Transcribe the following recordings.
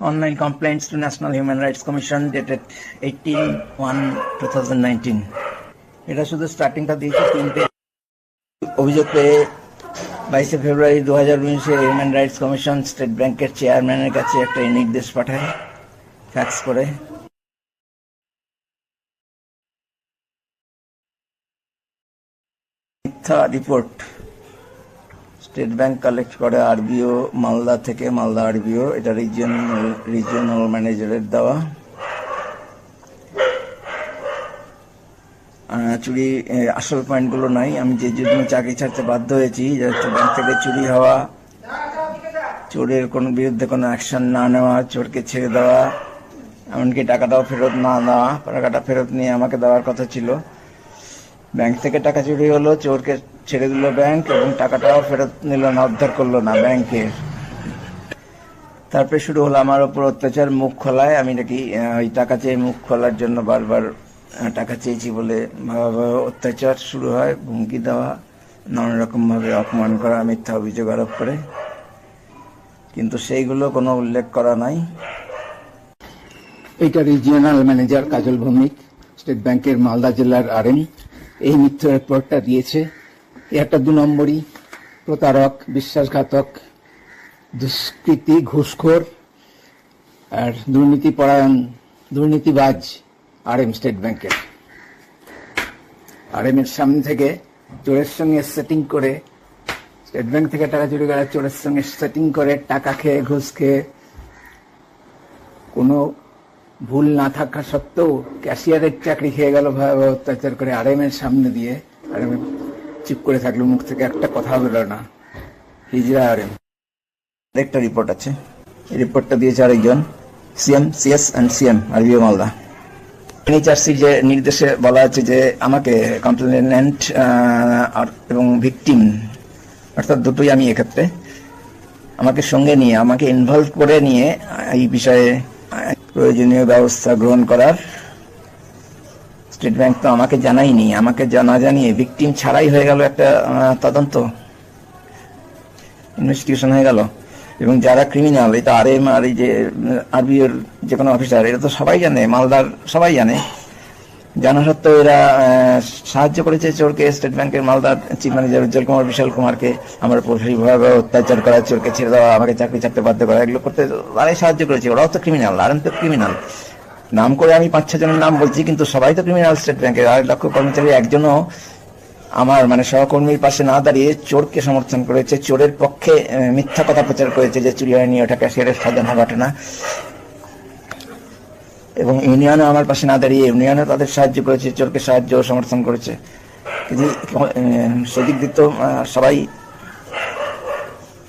online complaints to National Human Rights Commission dated 18-1-2019 এটা শুধু স্টার্টিংটা দিয়েছে তিনটে। অভিযোগ পেয়ে বাইশে ফেব্রুয়ারি দু হাজার উনিশে হিউম্যান রাইটস কমিশন স্টেট ব্যাংকের চেয়ারম্যানের কাছে একটা নির্দেশ পাঠায় ফ্যাক্স করে। মিথ্যা রিপোর্ট স্টেট ব্যাংক কালেক্ট করে আরবিও মালদা থেকে মালদা আরবিও এটা রিজিয়নাল রিজিয়নাল ম্যানেজারের দেওয়া। চুরি আসল পয়েন্টগুলো নাই। আমি যে জন্য চাকরি ছাড়তে বাধ্য হয়েছি ব্যাংক থেকে চুরি হওয়া, চোরের কোনো বিরুদ্ধে কোনো অ্যাকশন না নেওয়া, চোরকে ছেড়ে দেওয়া, এমনকি টাকাটাও ফেরত না দেওয়া টাকাটা ফেরত নিয়ে আমাকে দেওয়ার কথা ছিল। ব্যাংক থেকে টাকা চুরি হলো, চোরকে ছেড়ে দিল ব্যাংক এবং টাকাটাও ফেরত নিল না, উদ্ধার করল না ব্যাংকের তারপরে শুরু হলো আমার ওপর অত্যাচার, মুখ খোলায়। আমি নাকি ওই টাকা চেয়ে মুখ খোলার জন্য বারবার টাকা চেয়েছি বলে অত্যাচার শুরু হয়, হুমকি দেওয়া নানা রকম ভাবে অপমান করা, মিথ্যা অভিযোগ আরোপ করে। কিন্তু সেইগুলো কোনো উল্লেখ করা নাই। এটা regional manager Kajal Bhowmik state ব্যাংকের মালদা জেলার আরএম, এই মিথ্যা রিপোর্টটা দিয়েছে। একটা দু নম্বরই প্রতারক, বিশ্বাসঘাতক, দুষ্কৃতি, ঘুষখোর, আর দুর্নীতি পরায়ণ দুর্নীতিবাজ আরএম স্টেট ব্যাংকের আরএম এর। সামনে থেকে চোরের সঙ্গে সেটিং করে স্টেট ব্যাংক থেকে টাকা চুরি করা, চোরের সঙ্গে সেটিং করে, টাকা খেয়ে, ঘুষ খেয়ে, কোনো ভুল না থাকা সত্ত্বেও ক্যাশিয়ারের চাকরি খেয়ে গেল ভয়াবহ অত্যাচার করে আর এম এর সামনে দিয়ে আরএম চুপ করে থাকল মুখ থেকে একটা কথা বেরো না। হিজরা আরএম একটা রিপোর্ট আছে। এই রিপোর্টটা দিয়েছে আরেকজন। CM CS and CM RBO Malda. NHRC যে নির্দেশে বলা আছে যে আমাকে কমপ্লেনেন্ট এবং ভিকটিম অর্থাৎ দুটোই আমি এক্ষেত্রে আমাকে সঙ্গে নিয়ে, আমাকে ইনভলভ করে নিয়ে এই বিষয়ে প্রয়োজনীয় ব্যবস্থা গ্রহণ করার স্টেট ব্যাংক তো আমাকে জানাইনি আমাকে জানা জানিয়ে ভিকটিম ছাড়াই হয়ে গেল একটা তদন্ত। ইনভেস্টিগেশন হয়ে গেল। এবং যারা ক্রিমিনাল এটা আর এম আর এই যে আরবিওর যে কোনো অফিসার এটা তো সবাই জানে, মালদার সবাই জানে। জানা সত্ত্বেও এরা সাহায্য করেছে চোরকে, স্টেট ব্যাংকের মালদার চিফ ম্যানেজার উজ্জ্বল কুমার, বিশাল কুমারকে। আমার উপর সেইভাবে অত্যাচার করা, চোরকে ছেড়ে দেওয়া, আমাকে চাকরি ছাড়তে বাধ্য করা, এগুলো করতে তারাই সাহায্য করেছে। ওরাও তো ক্রিমিনাল আর তো ক্রিমিনাল নাম করে আমি পাঁচ ছজনের নাম বলছি, কিন্তু সবাই তো ক্রিমিনাল স্টেট ব্যাংকের আড়াই লক্ষ কর্মচারী একজনও আমার মানে সহকর্মীর পাশে না দাঁড়িয়ে চোরকে সমর্থন করেছে, চোরের পক্ষে মিথ্যা কথা প্রচার করেছে যে চুরি হয়নি ওটা ক্যাশিয়ারের সাজানো ঘটনা। এবং ইউনিয়নও আমার পাশে না দাঁড়িয়ে, ইউনিয়নও তাদের সাহায্য করেছে, চোরকে সাহায্য সমর্থন করেছে। সেদিক দিয়ে তো সবাই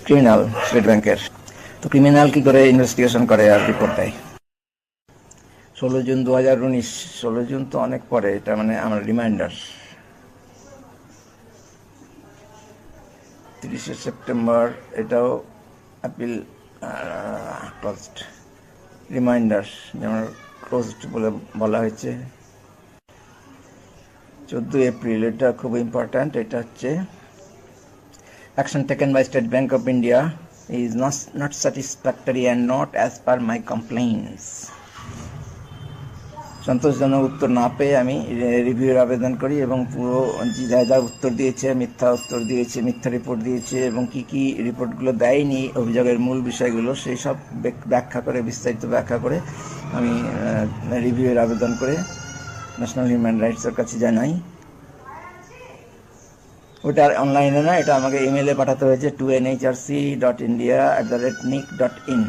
ক্রিমিনাল স্টেট ব্যাংকের তো ক্রিমিনাল কি করে ইনভেস্টিগেশন করে আর রিপোর্ট দেয়? ষোলো জুন দু হাজার উনিশ, ষোলো জুন তো অনেক পরে, এটা মানে আমার রিমাইন্ডার তিরিশে সেপ্টেম্বর, এটাও অ্যাপিল ক্লোজড রিমাইন্ডার যেমন ক্লোজড বলে বলা হয়েছে। চোদ্দোই এপ্রিল, এটা খুব ইম্পর্ট্যান্ট এটা হচ্ছে action taken by state bank of India is not not satisfactory and not as per my complaints সন্তোষজনক উত্তর না পেয়ে আমি রিভিউর আবেদন করি এবং পুরো যে যা উত্তর দিয়েছে, মিথ্যা উত্তর দিয়েছে, মিথ্যা রিপোর্ট দিয়েছে এবং কি কি রিপোর্টগুলো দেয়নি অভিযোগের মূল বিষয়গুলো, সেই সব ব্যাখ্যা করে, বিস্তারিত ব্যাখ্যা করে আমি রিভিউয়ের আবেদন করে ন্যাশনাল হিউম্যান রাইটসের কাছে জানাই। ওটা অনলাইনে না, এটা আমাকে ইমেলে পাঠাতে হয়েছে to N H R C dot India at the rate nick dot in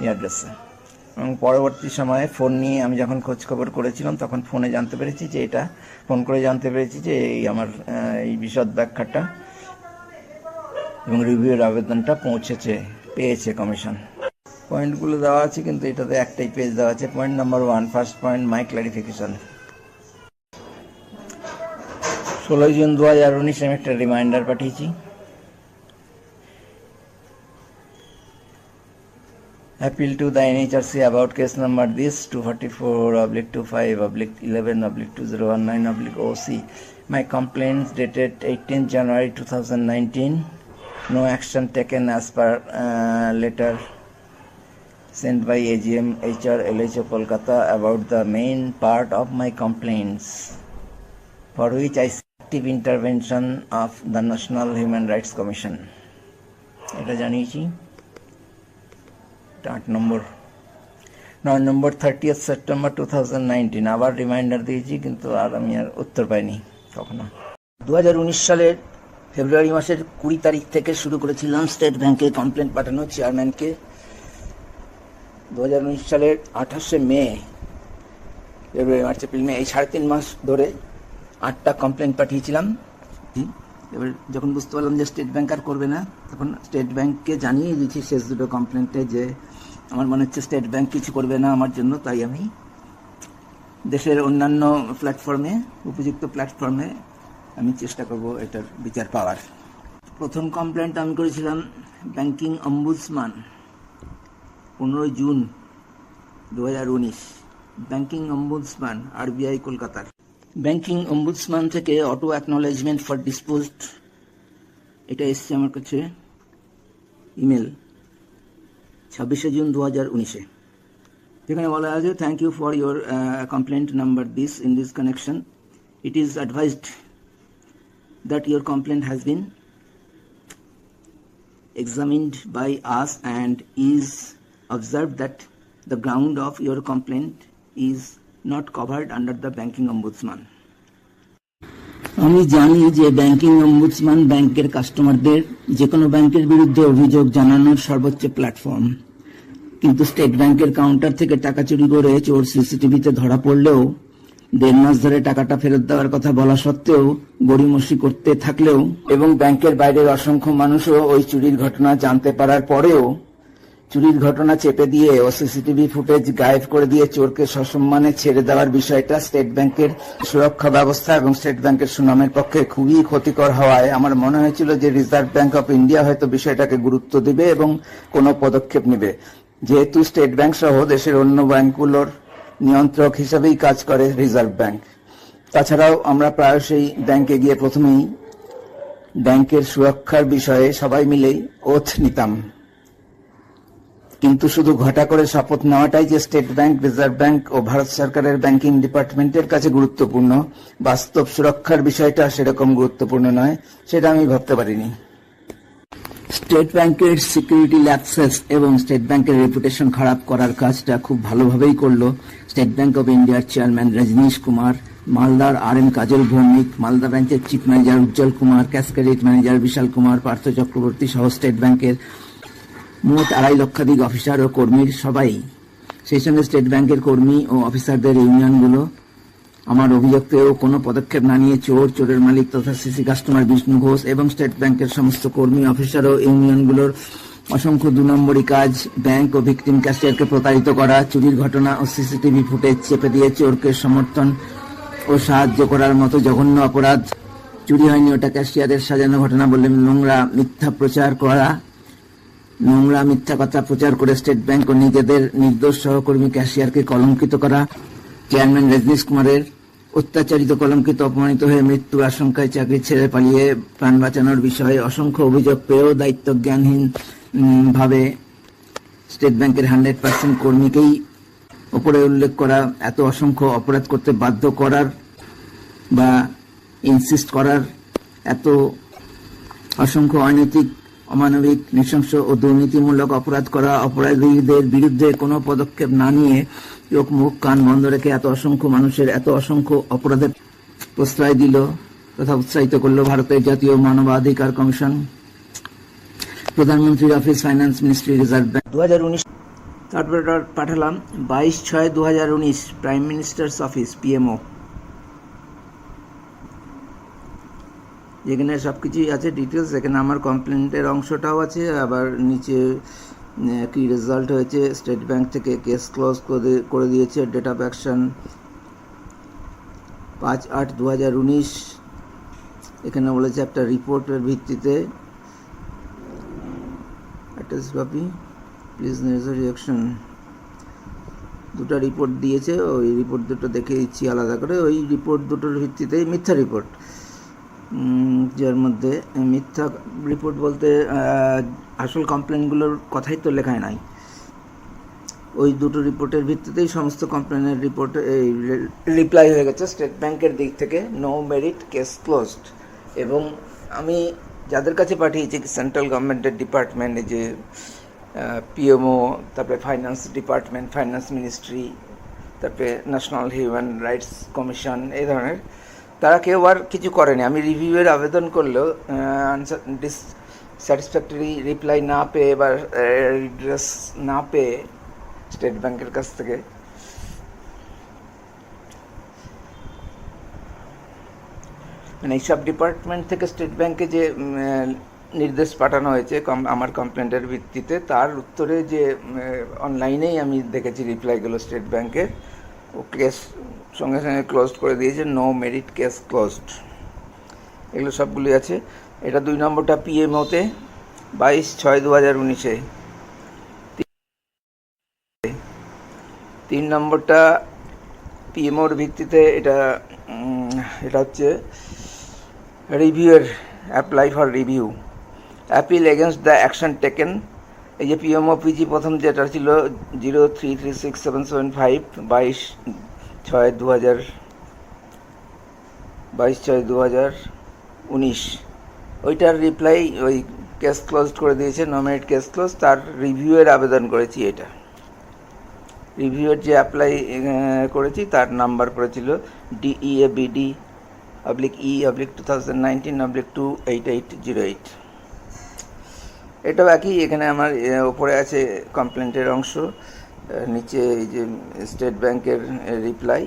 এই অ্যাড্রেসে এবং পরবর্তী সময়ে ফোন নিয়ে আমি যখন খোঁজ খবর করেছিলাম, তখন ফোনে জানতে পেরেছি যে এটা, ফোন করে জানতে পেরেছি যে এই আমার এই বিশদ ব্যাখ্যাটা এবং রিভিউর আবেদনটা পৌঁছেছে, পেয়েছে কমিশন। পয়েন্টগুলো দেওয়া আছে, কিন্তু এটাতে একটাই পেজ দেওয়া আছে point number one first point my clarification ষোলোই জুন দু হাজার উনিশে, আমি একটা রিমাইন্ডার পাঠিয়েছি। appeal to the NHRC about case number this 244 oblique 25 oblique 11 oblique 2019 oblique OC. My complaints dated 18 January 2019 No action taken as per uh, letter sent by AGM HR LHO Kolkata about the main part of my complaints, for which I seek active intervention of the National Human Rights Commission. এটা জানিয়েছি এটা আট নম্বর। নয় নম্বর thirtieth September two thousand nineteen আবার reminder দিয়েছি, কিন্তু আর আমি আর উত্তর পাইনি কখনো। দু সালের ফেব্রুয়ারি মাসের কুড়ি তারিখ থেকে শুরু করেছিলাম স্টেট ব্যাংকে কমপ্লেন পাঠানো চেয়ারম্যানকে দু হাজার উনিশ সালের আঠাশে মে, ফেব্রুয়ারি, মার্চ, এপ্রিল, মে, এই সাড়ে তিন মাস ধরে আটটা কমপ্লেন পাঠিয়েছিলাম। এবার যখন বুঝতে পারলাম যে স্টেট ব্যাংক আর করবে না, তখন স্টেট ব্যাংককে জানিয়ে দিয়েছি শেষ দুটো কমপ্লেন্টে যে আমার মনে হচ্ছে স্টেট ব্যাংক কিছু করবে না আমার জন্য, তাই আমি দেশের অন্যান্য প্ল্যাটফর্মে উপযুক্ত প্ল্যাটফর্মে আমি চেষ্টা করব এটার বিচার পাওয়ার। প্রথম কমপ্লেন্ট আমি করেছিলাম ব্যাংকিং অম্বুডসমান পনেরোই জুন দু হাজার উনিশ ব্যাংকিং অম্বুডসমান আরবিআই কলকাতার। ব্যাংকিং অম্বুডসমান থেকে অটো অ্যাকনোলেজমেন্ট ফর ডিসপোজড এটা এসছে আমার কাছে ইমেল ছাব্বিশে জুন দু হাজার উনিশে। যেখানে বলা আছে thank you for your complaint number this in this connection it is advised that your complaint has been examined by us and is observed that the ground of your complaint is not covered under the banking ombudsman. আমি জানি যে banking অম্বুডসমান ব্যাংকের কাস্টমারদের যে কোনো ব্যাংকের বিরুদ্ধে অভিযোগ জানানোর সর্বোচ্চ প্ল্যাটফর্ম কিন্তু স্টেট ব্যাংকের কাউন্টার থেকে টাকা চুরি করে চোর সিসিটিভিতে ধরা পড়লেও, দেড় মাস ধরে টাকাটা ফেরত দেওয়ার কথা বলা সত্ত্বেও, গড়িমসি করতে থাকলেও এবং ব্যাংকের বাইরের অসংখ্য মানুষও ওই চুরির ঘটনা জানতে পারার পরেও চুরির ঘটনা চেপে দিয়ে ও সিসিটিভি ফুটেজ গায়েব করে দিয়ে চোরকে সসম্মানে ছেড়ে দেওয়ার বিষয়টা স্টেট ব্যাংকের সুরক্ষা ব্যবস্থা এবং স্টেট ব্যাংকের সুনামের পক্ষে খুবই ক্ষতিকর হওয়ায় আমার মনে হয়েছিল যে রিজার্ভ ব্যাংক অফ ইন্ডিয়া হয়তো বিষয়টাকে গুরুত্ব দিবে এবং কোনো পদক্ষেপ নেবে। যেহেতু স্টেট ব্যাংক সহ দেশের অন্য ব্যাংকগুলোর নিয়ন্ত্রক হিসেবেই কাজ করে রিজার্ভ ব্যাংক। তাছাড়াও আমরা প্রায়শই ব্যাংকে গিয়ে প্রথমেই ব্যাংকের সুরক্ষার বিষয়ে সবাই মিলেই ওথ নিতাম। কিন্তু শুধু ঘটা করে শপথ নেওয়াটাই যে স্টেট ব্যাংক, রিজার্ভ ব্যাংক ও ভারত সরকারের ব্যাংকিং ডিপার্টমেন্টের কাছে গুরুত্বপূর্ণ, বাস্তব সুরক্ষার বিষয়টা সেরকম গুরুত্বপূর্ণ নয়, সেটা আমি ভাবতে পারিনি। স্টেট ব্যাংকের সিকিউরিটি ল্যাপসেস এবং স্টেট ব্যাংকের রেপুটেশন খারাপ করার কাজটা খুব ভালোভাবেই করল স্টেট ব্যাংক অব ইন্ডিয়ার চেয়ারম্যান রজনীশ কুমার, মালদার আর এম কাজল ভৌমিক, মালদা ব্যাংকের chief manager Ujjwal Kumar cash credit manager Bishal Kumar, Partha Chakraborty সহ স্টেট ব্যাংকের মোট আড়াই লক্ষাধিক অফিসার ও কর্মীর সবাই, সেই সঙ্গে স্টেট ব্যাংকের কর্মী ও অফিসারদের ইউনিয়নগুলো। আমার অভিযোগ কোনো পদক্ষেপ না নিয়ে চোর, চোরের মালিক তথা সিসি কাস্টমার বিষ্ণু ঘোষ এবং স্টেট ব্যাংকের সমস্ত কর্মী, অফিসার ও ইউনিয়নগুলোর অসংখ্য দু নম্বরী কাজ, ব্যাংক ও ভিকটিম ক্যাশিয়ারকে প্রতারিত করা, চুরির ঘটনা ও সিসিটিভি ফুটেজ চেপে দিয়ে চোরকে সমর্থন ও সাহায্য করার মতো জঘন্য অপরাধ। চুরি হয়নি ওটা ক্যাশিয়ারের সাজানো ঘটনা বলে নোংরা মিথ্যা প্রচার করা। নোংরা মিথ্যা কথা প্রচার করে স্টেট ব্যাংক ও নিজেদের নির্দোষ সহকর্মী ক্যাশিয়ারকে কলঙ্কিত করা। চেয়ারম্যান রজনীশ কুমারের অত্যাচারিত কলঙ্কিত অপমানিত হয়ে মৃত্যুর আশঙ্কায় চাকরি ছেড়ে পালিয়ে প্রাণ বাঁচানোর বিষয়ে অসংখ্য অভিযোগ পেয়েও দায়িত্ব জ্ঞানহীন ভাবে স্টেট ব্যাংকের হান্ড্রেড পার্সেন্ট কর্মীকেই ওপরে উল্লেখ করা, এত অসংখ্য অপরাধ করতে বাধ্য করার বা ইনসিস্ট করার, এত অসংখ্য অনৈতিক অমানবিক নৃশংস ও দুর্নীতিমূলক অপরাধ করা অপরাধীদের বিরুদ্ধে কোনো পদক্ষেপ না নিয়ে চোখ মুখ কান বন্ধ রেখে এত অসংখ্য মানুষের এত অসংখ্য অপরাধের প্রশ্রয় দিল তথা উৎসাহিত করল ভারতের জাতীয় মানবাধিকার কমিশন। প্রধানমন্ত্রীর office finance ministry reserve bank. দু হাজার উনিশ তারপরে পাঠালাম বাইশ ছয় দু হাজার উনিশ প্রাইম মিনিস্টার্স অফিস পিএমও যেখানে সব কিছুই আছে ডিটেলস এখানে আমার কমপ্লেন্টের অংশটাও আছে, আবার নিচে কি রেজাল্ট হয়েছে স্টেট ব্যাংক থেকে কেস ক্লোজ করে দিয়েছে ডেট অফ অ্যাকশন পাঁচ আট দু হাজার উনিশ। এখানে বলেছে একটা রিপোর্টের ভিত্তিতে। Attach copy please necessary action দুটো রিপোর্ট দিয়েছে, ওই রিপোর্ট দুটো দেখে দিচ্ছি আলাদা করে। ওই রিপোর্ট দুটোর ভিত্তিতেই মিথ্যা রিপোর্ট যার মধ্যে মিথ্যা রিপোর্ট বলতে আসল কমপ্লেনগুলোর কথাই তো লেখায় নাই। ওই দুটো রিপোর্টের ভিত্তিতেই সমস্ত কমপ্লেনের রিপোর্ট এই রিপ্লাই হয়ে গেছে স্টেট ব্যাংকের দিক থেকে নো মেরিট কেস ক্লোজড এবং আমি যাদের কাছে পাঠিয়েছি সেন্ট্রাল গভর্নমেন্টের ডিপার্টমেন্টে যে পিএমও তারপরে ফাইন্যান্স ডিপার্টমেন্ট ফাইন্যান্স মিনিস্ট্রি তারপরে ন্যাশনাল হিউম্যান রাইটস কমিশন এই ধরনের তারা কেউ আর কিছু করেনি। আমি রিভিউয়ের আবেদন করলেও ডিস স্যাটিসফ্যাক্টরি রিপ্লাই না পেয়ে বা রিড্রেস না পেয়ে স্টেট ব্যাংকের কাছ থেকে মানে এইসব ডিপার্টমেন্ট থেকে স্টেট ব্যাংকে যে নির্দেশ পাঠানো হয়েছে আমার কমপ্লেন্টের ভিত্তিতে, তার উত্তরে যে অনলাইনেই আমি দেখেছি রিপ্লাইগুলো স্টেট ব্যাংকের ও কেস সঙ্গে সঙ্গে ক্লোজ করে দিয়েছে নো মেরিট কেস ক্লোজড এগুলো সবগুলি আছে। এটা দুই নম্বরটা পিএমওতে বাইশ ছয় দু হাজার উনিশে। তিন নম্বরটা পিএমওর ভিত্তিতে এটা এটা হচ্ছে রিভিউয়ের apply for review appeal against the action taken এই যে পিএমও পিজি প্রথম যেটা ছিল zero three three six seven seven five বাইশ ছয় দু হাজার বাইশ ছয় দু হাজার উনিশ। ওইটার রিপ্লাই ওই কেস ক্লোজ করে দিয়েছে নমিনেট কেস ক্লোজ তার রিভিউয়ের আবেদন করেছি এটা। রিভিউয়ের যে অ্যাপ্লাই করেছি তার নাম্বার পড়েছিল DEA BD oblique E oblique two thousand nineteen oblique two eight eight zero eight এটাও একই, এখানে আমার ওপরে আছে কমপ্লেন্টের অংশ নিচে এই যে স্টেট ব্যাংকের reply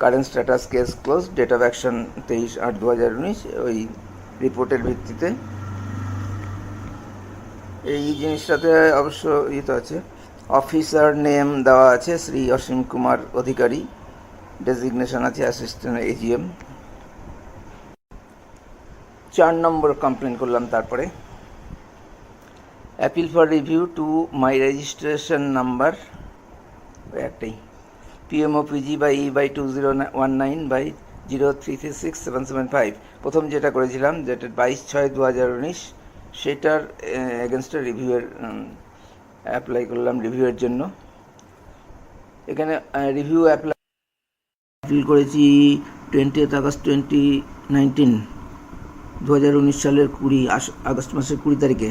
current status case close date of action তেইশ আট দু হাজার উনিশ, ওই রিপোর্টের ভিত্তিতে। এই জিনিসটাতে অবশ্য ইয়ে তো আছে। অফিসার নেম দেওয়া আছে, শ্রী অসীম কুমার অধিকারী। ডেজিগনেশন আছে অ্যাসিস্ট্যান্ট এজিএম চার নম্বর কমপ্লেন করলাম তারপরে। Appeal for review to my registration number একটাই। PMO PG by E by two zero one nine by zero three three six seven seven five প্রথম যেটা করেছিলাম, যেটা বাইশ ছয় দু হাজার উনিশ, সেটার এগেনস্টে রিভিউয়ের অ্যাপ্লাই করলাম রিভিউয়ের জন্য। এখানে রিভিউ অ্যাপ্লাই অ্যাপিল করেছি টোয়েন্টি আগস্ট টোয়েন্টি নাইনটিন দু হাজার উনিশ সালের কুড়ি আগস্ট মাসের কুড়ি তারিখে।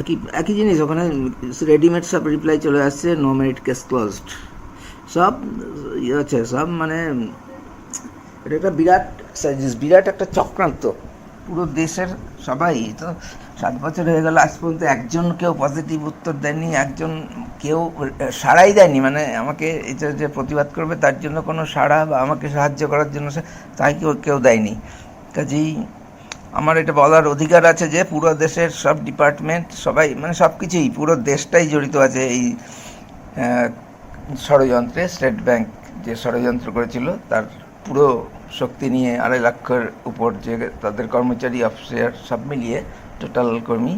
একই একই জিনিস, ওখানে রেডিমেড সব রিপ্লাই চলে আসছে নো মেরিট কেস ক্লোজড সব ইয়ে আছে, সব মানে এটা একটা বিরাট বিরাট একটা চক্রান্ত। পুরো দেশের সবাই, তো সাত বছর হয়ে গেল, আজ পর্যন্ত একজন কেউ পজিটিভ উত্তর দেয়নি, একজন কেউ সাড়াই দেয়নি। মানে আমাকে এটা যে প্রতিবাদ করবে, তার জন্য কোনো সাড়া বা আমাকে সাহায্য করার জন্য তাই কেউ কেউ দেয়নি। কাজেই আমার এটা বলার অধিকার আছে যে পুরো দেশের সব ডিপার্টমেন্ট সবাই মানে সব কিছুই, পুরো দেশটাই জড়িত আছে এই ষড়যন্ত্রে। স্টেট ব্যাংক যে ষড়যন্ত্র করেছিল, তার পুরো শক্তি নিয়ে আড়াই লাখের উপর যে তাদের কর্মচারী অফিসার সব মিলিয়ে টোটাল কর্মী,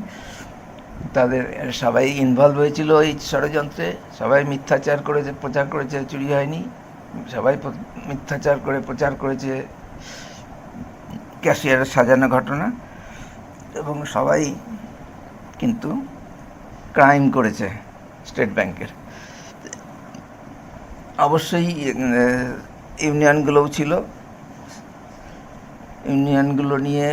তাদের সবাই ইনভলভ হয়েছিল এই ষড়যন্ত্রে। সবাই মিথ্যাচার করেছে, প্রচার করেছে, চুরি হয়নি। সবাই মিথ্যাচার করে প্রচার করেছে। ক্যাশিয়ারের সাজানো ঘটনা এবং সবাই কিন্তু ক্রাইম করেছে স্টেট ব্যাংকের। অবশ্যই ইউনিয়নগুলোও ছিল। ইউনিয়নগুলো নিয়ে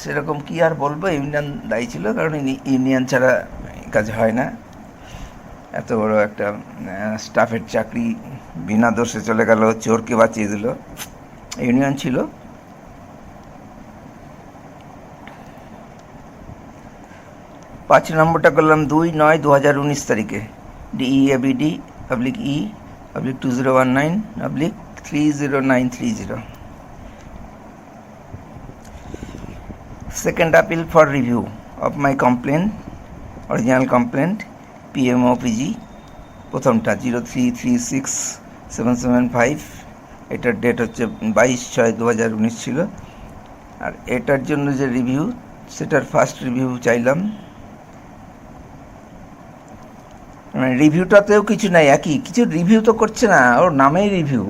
সেরকম কি আর বলব? ইউনিয়ন দায়ী ছিল, কারণ ইউনিয়ন ছাড়া কাজ হয় না। এত বড় একটা স্টাফের চাকরি বিনা দোষে চলে গেল, চোরকে বাঁচিয়ে দিল। ইউনিয়ন ছিল। পাঁচ নম্বরটা করলাম দুই নয় দু হাজার উনিশ তারিখে। DE ABD public E public two zero one nine public three zero nine three zero second appeal for review of my complain original complaint PMO PG প্রথমটা zero three three six seven seven five এটার date হচ্ছে বাইশ ছয় দু হাজার উনিশ ছিল। আর এটার জন্য যে রিভিউ সেটার ফার্স্ট রিভিউ চাইলাম মানে রিভিউটাতেও কিছু নাই, একই। কিছু রিভিউ তো করছে না, ওর নামেই রিভিউ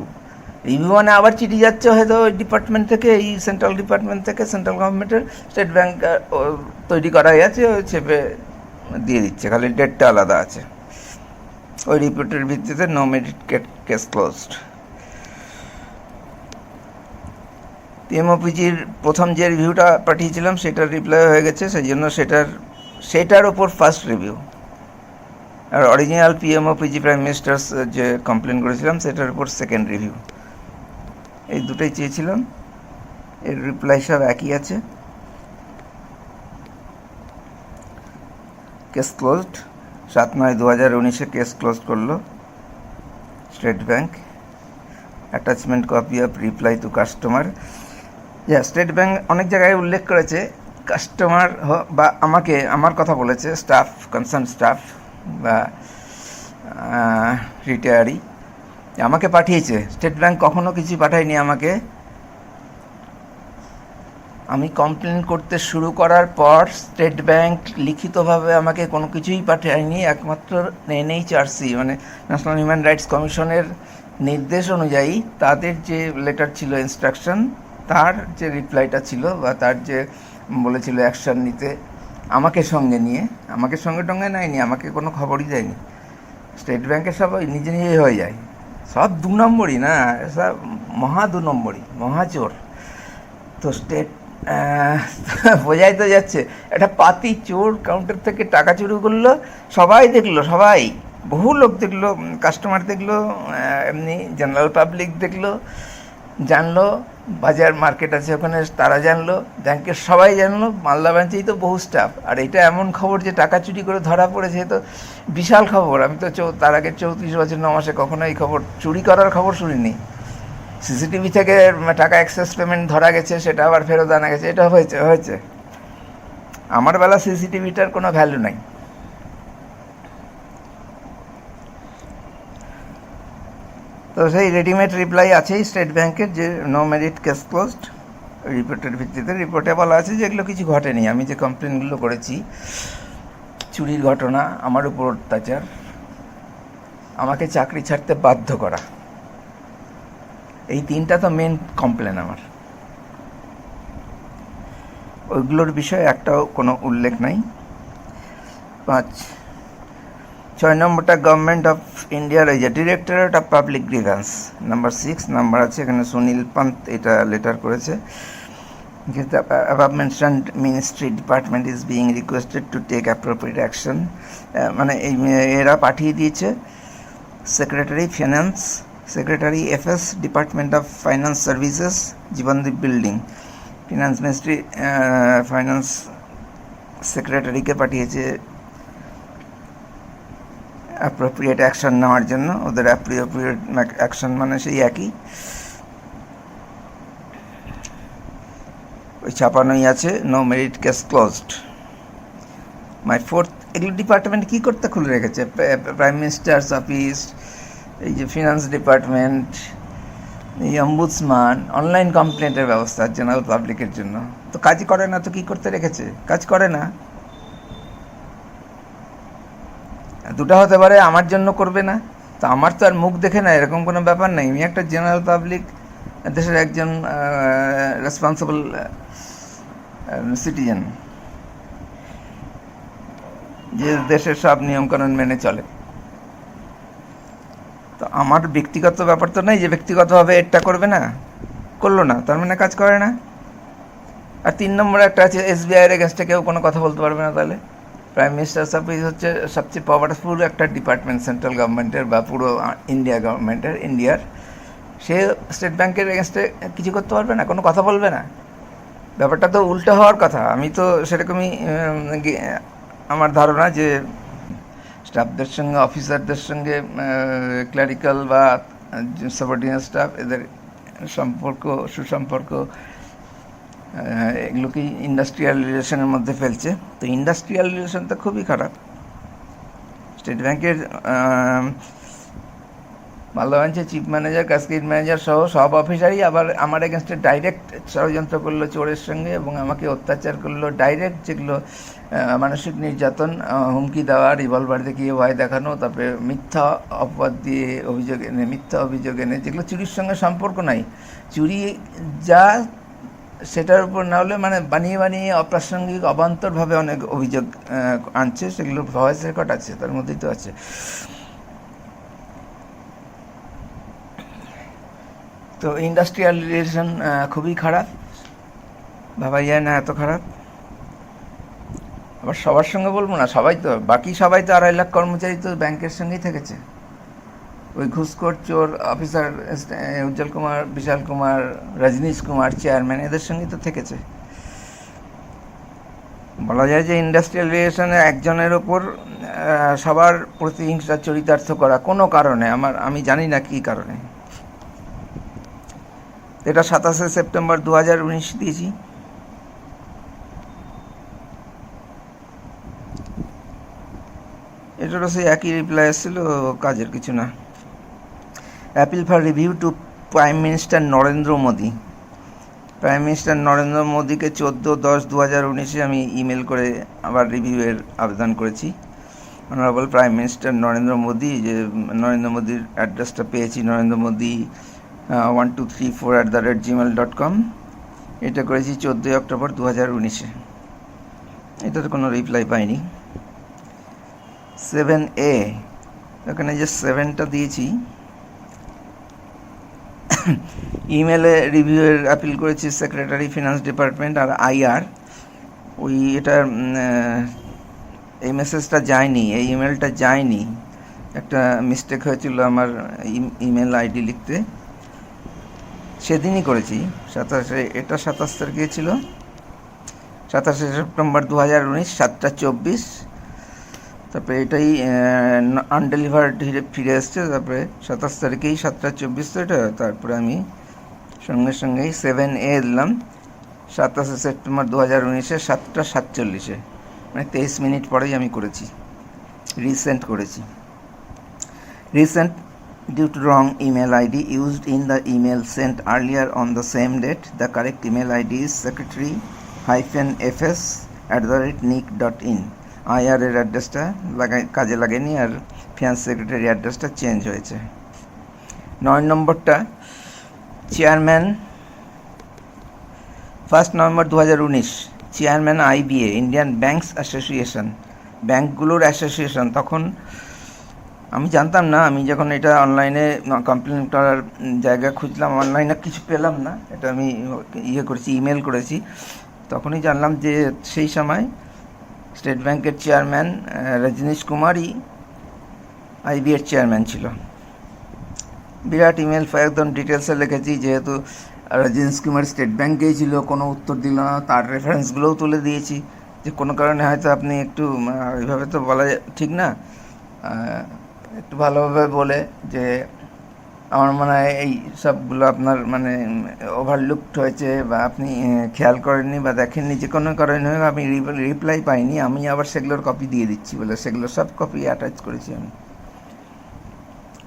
রিভিউ মানে আবার চিঠি যাচ্ছে হয়তো ওই ডিপার্টমেন্ট থেকে, এই সেন্ট্রাল ডিপার্টমেন্ট থেকে সেন্ট্রাল গভর্নমেন্টের স্টেট ব্যাংক তৈরি করা আছে ওই চেপে দিয়ে দিচ্ছে, খালি ডেটটা আলাদা আছে। ওই রিপোর্টের ভিত্তিতে নো মেরিট কেস ক্লোজড পিএমওপিজির প্রথম যে রিভিউটা পাঠিয়েছিলাম, সেটার রিপ্লাই হয়ে গেছে, সেই জন্য সেটার সেটার ওপর ফার্স্ট রিভিউ আর original PMO PG prime minister যে কমপ্লেন করেছিলাম, সেটার উপর সেকেন্ড রিভিউ এই দুটোই চেয়েছিলাম। এর রিপ্লাই সব একই আছে। কেস ক্লোজড সাত নয় দু হাজার উনিশে কেস ক্লোজ করল state bank attachment copy of reply to customer যা স্টেট ব্যাংক অনেক জায়গায় উল্লেখ করেছে কাস্টমার বা আমাকে, আমার কথা বলেছে স্টাফ কনসার্ন স্টাফ বা রিটায়ারি আমাকে পাঠিয়েছে। স্টেট ব্যাংক কখনো কিছু পাঠায়নি আমাকে। আমি কমপ্লেন করতে শুরু করার পর স্টেট ব্যাংক লিখিতভাবে আমাকে কোনো কিছুই পাঠায়নি। একমাত্র এনএইচআরসি মানে ন্যাশনাল হিউম্যান রাইটস কমিশনের নির্দেশ অনুযায়ী তাদের যে লেটার ছিল ইনস্ট্রাকশন তার যে রিপ্লাইটা ছিল বা তার যে বলেছিল অ্যাকশন নিতে আমাকে সঙ্গে নিয়ে, আমাকে সঙ্গে টঙ্গে নেয়নি, আমাকে কোনো খবরই দেয়নি। স্টেট ব্যাংকের সব নিজে নিজেই হয়ে যায়। সব দু নম্বরই না, সব মহা দু নম্বরই মহাচোর তো স্টেট বোঝাই তো যাচ্ছে, একটা পাতি চোর কাউন্টার থেকে টাকা চুরি করল, সবাই দেখল, সবাই। বহু লোক দেখল কাস্টমার দেখল এমনি জেনারেল পাবলিক দেখল, জানলো বাজার মার্কেট আছে ওখানে, তারা জানলো, ব্যাংকের সবাই জানলো, মালদা ব্রাঞ্চেই তো বহু স্টাফ আর এটা এমন খবর যে টাকা চুরি করে ধরা পড়েছে তো বিশাল খবর। আমি তো চৌ তার আগে চৌত্রিশ বছর, ন মাসে কখনো এই খবর চুরি করার খবর শুনিনি। সিসিটিভি থেকে টাকা এক্সেস পেমেন্ট ধরা গেছে, সেটা আবার ফেরত আনা গেছে, এটা হয়েছে হয়েছে। আমার বেলা সিসিটিভিটার কোনো ভ্যালু নাই। তো সেই রেডিমেড রিপ্লাই আছেই স্টেট ব্যাংকের যে নো মেরিট কেস ক্লোজড রিপোর্টের ভিত্তিতে রিপোর্টে বলা আছে যে এগুলো কিছু ঘটেনি। আমি যে কমপ্লেনগুলো করেছি, চুরির ঘটনা, আমার উপর অত্যাচার, আমাকে চাকরি ছাড়তে বাধ্য করা, এই তিনটা তো মেন কমপ্লেন আমার। ওইগুলোর বিষয়ে একটাও কোনো উল্লেখ নাই। পাঁচ ছয় নম্বরটা গভর্নমেন্ট অফ ইন্ডিয়ার এই যে directorate of public grievance number six number আছে, এখানে সুনীল পান্ত এটা লেটার করেছে। The above mentioned ministry department is being requested to take appropriate action মানে এরা পাঠিয়ে দিয়েছে। Secretary finance secretary FS department of finance services Jeevandeep building finance ministry finance সেক্রেটারিকে পাঠিয়েছে appropriate action নেওয়ার জন্য, ওদের অ্যাপ্রোপ্রিয়েট অ্যাকশন মানে সেই একই। ওই ছাপানোই আছে no merit case closed my fourth এগুলো ডিপার্টমেন্ট কী করতে খুলে রেখেছে? প্রাইম মিনিস্টার্স অফিস এই যে ফিনান্স ডিপার্টমেন্ট এই অম্বুডসমান অনলাইন কমপ্লেন্টের ব্যবস্থা জেনারেল পাবলিকের জন্য। তো কাজ করে না, তো কী করতে রেখেছে? কাজ করে না। দুটো হতে পারে, আমার জন্য করবে না। তো আমার তো আর মুখ দেখে না, এরকম কোনো ব্যাপার নেই। আমি একটা জেনারেল পাবলিক দেশের একজন রেসপন্সিবল সিটিজেন যে দেশের সব নিয়মকানুন মেনে চলে। তো আমার ব্যক্তিগত ব্যাপার তো নেই, যে ব্যক্তিগতভাবে এটা করবে না, করল না, তার মানে কাজ করে না। আর তিন নম্বরে একটা আছে এসবিআইয়ের এগেনস্টে কেউ কোনো কথা বলতে পারবে না তাহলে। প্রাইম মিনিস্টার অফিস হচ্ছে সবচেয়ে পাওয়ারফুল একটা ডিপার্টমেন্ট সেন্ট্রাল গভর্নমেন্টের বা পুরো ইন্ডিয়া গভর্নমেন্টের ইন্ডিয়ার সে স্টেট ব্যাংকের এগেনস্টে কিছু করতে পারবে না, কোনো কথা বলবে না। ব্যাপারটা তো উল্টো হওয়ার কথা। আমি তো সেরকমই আমার ধারণা যে স্টাফদের সঙ্গে অফিসারদের সঙ্গে ক্লারিক্যাল বা সাবঅর্ডিনেট স্টাফ এদের সম্পর্ক, সুসম্পর্ক এগুলোকেই ইন্ডাস্ট্রিয়াল রিলেশনের মধ্যে ফেলছে? তো ইন্ডাস্ট্রিয়াল রিলেশন তো খুবই খারাপ। স্টেট ব্যাংকের মালদা ব্রাঞ্চের চিফ ম্যানেজার কাস্কিড ম্যানেজার সহ সব অফিসারই আবার আমার এগেনস্টে ডাইরেক্ট ষড়যন্ত্র করল চোরের সঙ্গে এবং আমাকে অত্যাচার করল। ডাইরেক্ট যেগুলো মানসিক নির্যাতন হুমকি দেওয়া রিভলভার দেখিয়ে ভয় দেখানো, তারপরে মিথ্যা অপবাদ দিয়ে অভিযোগ এনে, মিথ্যা অভিযোগ এনে, যেগুলো চুরির সঙ্গে সম্পর্ক নাই। চুরি যা সেটার উপর না হলে মানে বানিয়ে বানিয়ে অপ্রাসঙ্গিক, অবান্তরভাবে অনেক অভিযোগ আনছে। সেগুলো ভয়েস রেকর্ড আছে, তার মধ্যেই তো আছে। তো ইন্ডাস্ট্রিয়াল রিলেশন খুবই খারাপ। ভাবা যায় না এত খারাপ। আবার সবার সঙ্গে বলব না, সবাই তো, বাকি সবাই তো আড়াই লাখ কর্মচারী তো ব্যাংকের সঙ্গেই থেকেছে। ওই ঘুষখোর চোর অফিসার উজ্জ্বল কুমার, বিশাল কুমার, রজনীশ কুমার চেয়ারম্যান এদের সঙ্গে তো থেকেছে। বলা যায় যে ইন্ডাস্ট্রিয়াল রিলেশনে একজনের ওপর সবার প্রতিহিংসা, চরিতার্থ করা কোনো কারণে, আমার, আমি জানি না কী কারণে। এটা সাতাশে সেপ্টেম্বর দু হাজার উনিশ দিয়েছি। এটারও সেই একই রিপ্লাই এসেছিল, কাজের কিছু না। Appeal for review to prime minister Narendra Modi prime minister Narendra মোদীকে চোদ্দ দশ দু হাজার উনিশে আমি ইমেল করে আবার রিভিউয়ের আবেদন করেছি। Honourable prime minister Narendra Modi যে নরেন্দ্র মোদীর অ্যাড্রেসটা পেয়েছি Narendra Modi one two three four at the rate gmail dot com এটা করেছি চোদ্দোই অক্টোবর দু হাজার উনিশে। এটাতে কোনো রিপ্লাই পাইনি। সেভেন এ ওখানে যে সেভেনটা দিয়েছি ইমেলে রিভিউয়ের আপিল করেছি সেক্রেটারি ফিনান্স ডিপার্টমেন্ট আর আইআর ওই এটার এই মেসেজটা যায়নি, এই ইমেলটা যায়নি। একটা মিস্টেক হয়েছিল আমার ইমেল আইডি লিখতে। সেদিনই করেছি, সাতাশে, এটা সাতাশ তারিখে ছিল। সাতাশে সেপ্টেম্বর দু হাজার উনিশ, সাতটা চব্বিশ। তারপরে এটাই আনডেলিভার্ড ফিরে এসছে তারপরে সাতাশ তারিখেই সাতটা চব্বিশ তো এটা, তারপরে আমি সঙ্গে সঙ্গেই সেভেন এ দিলাম সাতাশে সেপ্টেম্বর দু হাজার উনিশে সাতটা সাতচল্লিশে মানে তেইশ মিনিট পরেই আমি করেছি রিসেন্ট করেছি। Recent due to wrong email id used in the email sent earlier on the same date, the email id is secretary hyphen fs at the rate nick dot in IR এর অ্যাড্রেসটা লাগাই কাজে লাগেনি আর finance secretary অ্যাড্রেসটা change হয়েছে। নয় নম্বরটা, চেয়ারম্যান, ফার্স্ট নভেম্বর দু হাজার উনিশ, chairman IBA, Indian banks association. ব্যাংকগুলোর অ্যাসোসিয়েশন, তখন আমি জানতাম না, আমি যখন এটা অনলাইনে কমপ্লেন করার জায়গা খুঁজলাম, অনলাইনে কিছু পেলাম না, এটা আমি ইয়ে করেছি, ইমেল করেছি। তখনই জানলাম যে সেই সময় স্টেট ব্যাংকের চেয়ারম্যান রজনীশ কুমারই আইবিএর চেয়ারম্যান ছিল। বিরাট ইমেল একদম ডিটেলসে লিখেছি, যেহেতু রজনীশ কুমার স্টেট ব্যাংকেই ছিল, কোনো উত্তর দিল না, তার রেফারেন্সগুলোও তুলে দিয়েছি। যে কোনো কারণে হয়তো আপনি একটু ওইভাবে তো বলা ঠিক না? একটু ভালোভাবে বলে যে আমার মনে হয় এই সবগুলো আপনার মানে ওভারলুকড হয়েছে বা আপনি খেয়াল করেননি বা দেখেননি, যে কোনো কারণে হোক আমি রিপ্লাই পাইনি, আমি আবার সেগুলোর কপি দিয়ে দিচ্ছি বলে সেগুলো সব কপি অ্যাটাচ করেছি আমি।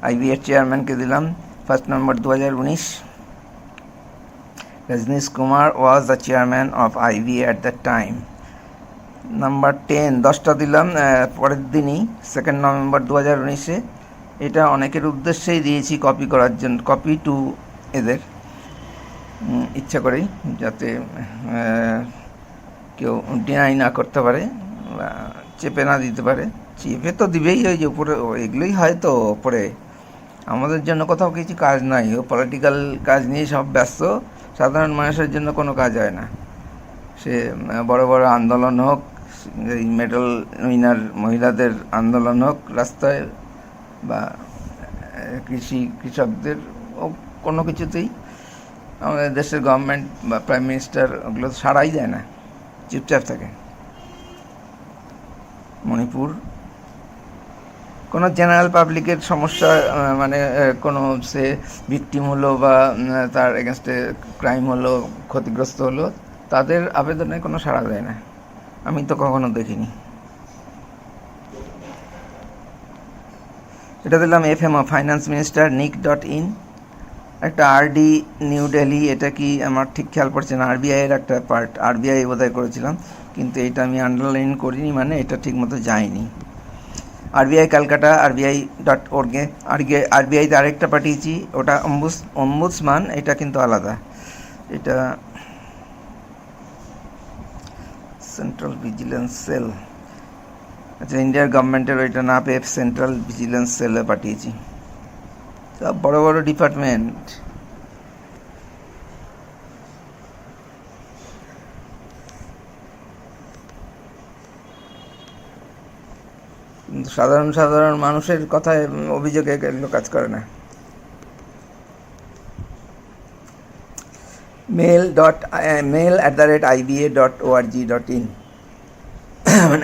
আইবিএর চেয়ারম্যানকে দিলাম ফার্স্ট নম্বর দু হাজার উনিশ Rajnish Kumar was the chairman of IB at the time number ten দশটা দিলাম পরের দিনই সেকেন্ড নভেম্বর দু হাজার উনিশে। এটা অনেকের উদ্দেশ্যেই দিয়েছি কপি করার জন্য কপি টু এদের। ইচ্ছা করেই, যাতে কেউ ডিনাই না করতে পারে চেপে না দিতে পারে। চেপে তো দিবেই ওই যে উপরে এগুলোই হয় তো ওপরে আমাদের জন্য কোথাও কিছু কাজ নাই, ও পলিটিক্যাল কাজ নিয়ে সব ব্যস্ত। সাধারণ মানুষের জন্য কোনো কাজ হয় না। সে বড় বড় আন্দোলন হোক, এই মেডেল উইনার মহিলাদের আন্দোলন হোক, রাস্তায় বা কৃষি, কৃষকদের কোনো কিছুতেই আমাদের দেশের গভর্নমেন্ট বা প্রাইম মিনিস্টার ওগুলো তো সাড়াই দেয় না, চুপচাপ থাকে। মণিপুর, কোনো জেনারেল পাবলিকের সমস্যা মানে কোনো সে ভিকটিম হলো বা তার এগেনস্টে ক্রাইম হলো, ক্ষতিগ্রস্ত হলো, তাদের আবেদনে কোনো সাড়া দেয় না। আমি তো কখনো দেখিনি। এটা দিলাম FMO finance minister nick dot in একটা আরডি নিউ ডেলি এটা কি আমার ঠিক খেয়াল পড়ছে না। আরবিআই এর একটা পার্ট আরবিআই বোধহয় করেছিলাম। কিন্তু এটা আমি আন্ডারলাইন করিনি মানে এটা ঠিক মতো যায়নি আরবিআই ক্যালকাটা আরবিআই ডট ওর্গে আরবিআইতে আরেকটা পাঠিয়েছি, ওটা অম্বুস, অম্বুসমান, এটা কিন্তু আলাদা। এটা সেন্ট্রাল ভিজিলেন্স সেল আচ্ছা ইন্ডিয়ার গভর্নমেন্টের ওইটা না পেয়ে সেন্ট্রাল ভিজিলেন্স সেলে পাঠিয়েছি। সব বড় বড় ডিপার্টমেন্ট সাধারণ সাধারণ মানুষের কথায় অভিযোগে এগুলো কাজ করে না। Mail dot mail at the rate IBA dot ORG dot in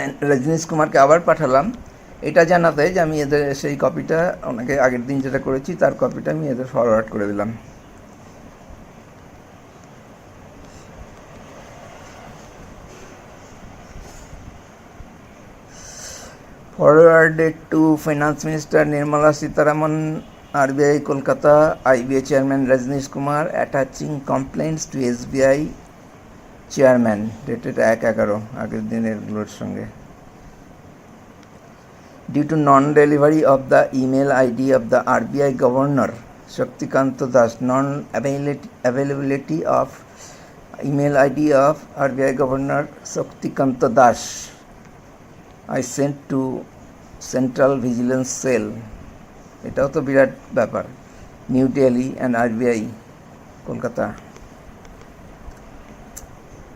মানে রজনীশ কুমারকে আবার পাঠালাম। এটা জানাতে যে আমি এদের সেই কপিটা ওনাকে আগের দিন যেটা করেছি, তার কপিটা আমি এদের ফরওয়ার্ড করে দিলাম। Forward to finance minister Nirmala Sitharaman RBI Kolkata IBI chairman Rajnish Kumar attaching complaints to SBI chairman dated এক এগারো, আগের দিনেরগুলোর সঙ্গে। Due to non delivery of the email ID of the RBI governor Shaktikanta Das non availability of email ID of RBI governor Shaktikanta Das I sent to central vigilance cell এটাও তো বিরাট ব্যাপার new Delhi and RBI Kolkata.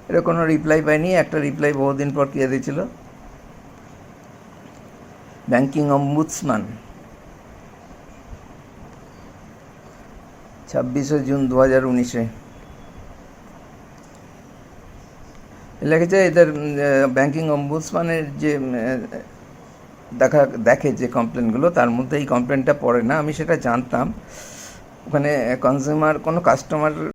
এটা কোনো reply পাইনি, একটা reply বহুদিন পর কে দিয়েছিল? ব্যাংকিং অম্বুডসম্যান ছাব্বিশে জুন দু হাজার উনিশে লেগেছে এদের ব্যাংকিং অম্বুডসম্যানের যে দেখা, দেখে যে কমপ্লেনগুলো তার মধ্যে এই কমপ্লেনটা পড়ে না, আমি সেটা জানতাম। ওখানে কনজিউমার কোনো কাস্টমার